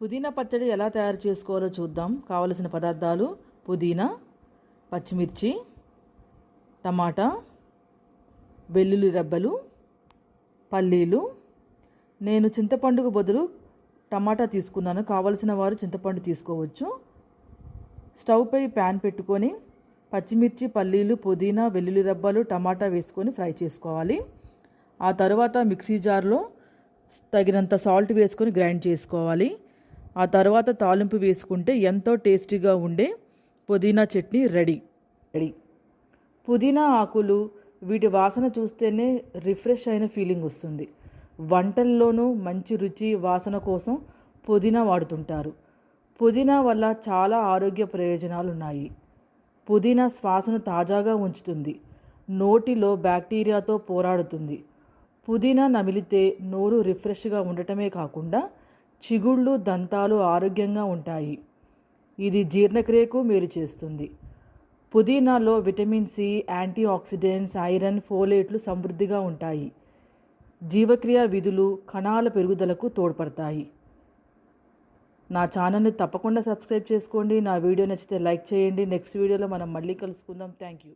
పుదీనా పచ్చడి ఎలా తయారు చేసుకోవాలో చూద్దాం. కావలసిన పదార్థాలు పుదీనా పచ్చిమిర్చి టమాటా వెల్లుల్లి రెబ్బలు పల్లీలు. నేను చింతపండుకు బదులు టమాటా తీసుకున్నాను. కావలసిన వారు చింతపండు తీసుకోవచ్చు. స్టవ్పై ప్యాన్ పెట్టుకొని పచ్చిమిర్చి పల్లీలు పుదీనా వెల్లుల్లి రెబ్బలు టమాటా వేసుకొని ఫ్రై చేసుకోవాలి. ఆ తర్వాత మిక్సీ జార్లో తగినంత సాల్ట్ వేసుకొని గ్రైండ్ చేసుకోవాలి. ఆ తర్వాత తాలింపు వేసుకుంటే ఎంతో టేస్టీగా ఉండే పుదీనా చట్నీ రెడీ. రెడీ. పుదీనా ఆకులు వీటి వాసన చూస్తేనే రిఫ్రెష్ అయిన ఫీలింగ్ వస్తుంది. వంటల్లోనూ మంచి రుచి వాసన కోసం పుదీనా వాడుతుంటారు. పుదీనా వల్ల చాలా ఆరోగ్య ప్రయోజనాలు ఉన్నాయి పుదీనా శ్వాసను తాజాగా ఉంచుతుంది. నోటిలో బ్యాక్టీరియాతో పోరాడుతుంది. పుదీనా నమిలితే నోరు రిఫ్రెష్గా ఉండటమే కాకుండా చిగుళ్ళు దంతాలు ఆరోగ్యంగా ఉంటాయి. ఇది జీర్ణక్రియకు మేలు చేస్తుంది. పుదీనాలో vitamin C antioxidants iron ఫోలేట్లు సమృద్ధిగా ఉంటాయి. జీవక్రియ విధులు కణాల పెరుగుదలకు తోడ్పడతాయి. నా ఛానల్ని తప్పకుండా సబ్స్క్రైబ్ చేసుకోండి. నా వీడియో నచ్చితే లైక్ చేయండి. నెక్స్ట్ వీడియోలో మనం మళ్ళీ కలుసుకుందాం. Thank you.